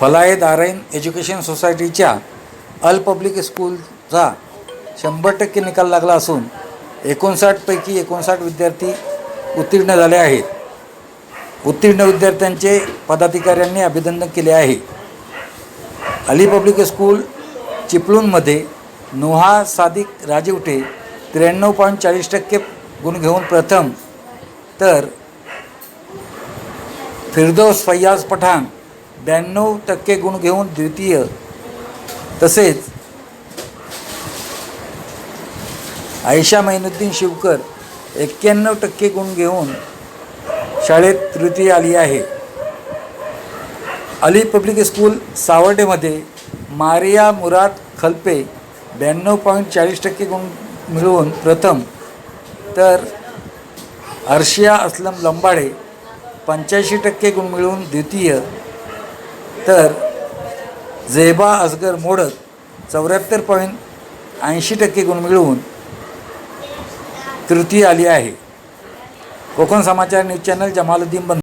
फलाय दाराईन education सोसायटीच्या अल public स्कूलचा शंभर टक्के निकाल लागला असून एकोणसाठपैकी एकोणसाठ विद्यार्थी उत्तीर्ण झाले आहेत. उत्तीर्ण विद्यार्थ्यांचे पदाधिकाऱ्यांनी अभिनंदन केले आहे. अली पब्लिक स्कूल चिपळूणमध्ये नोहा सादिक राजीवटे त्र्याण्णव पॉईंट चाळीस टक्के गुण घेऊन प्रथम तर फिरदोस फैयाज पठाण ब्याण्णव टक्के गुण घेऊन द्वितीय. तसेच आयशा मैनुद्दीन शिवकर एक्क्याण्णव टक्के गुण घेऊन शाळेत तृतीय आली आहे. अली पब्लिक स्कूल सावर्डेमध्ये मारिया मुराद खल्पे ब्याण्णव पॉईंट चाळीस टक्के गुण मिळवून प्रथम. तर अर्शिया असलम लंबाडे पंच्याऐंशी टक्के गुण मिळवून द्वितीय. तर झेबा असगर मोडक चौऱ्याहत्तर पॉईंट ऐंशी टक्के गुण मिळवून तृतीय आली आहे. कोकण समाचार न्यूज चॅनल जमालुद्दीन बंद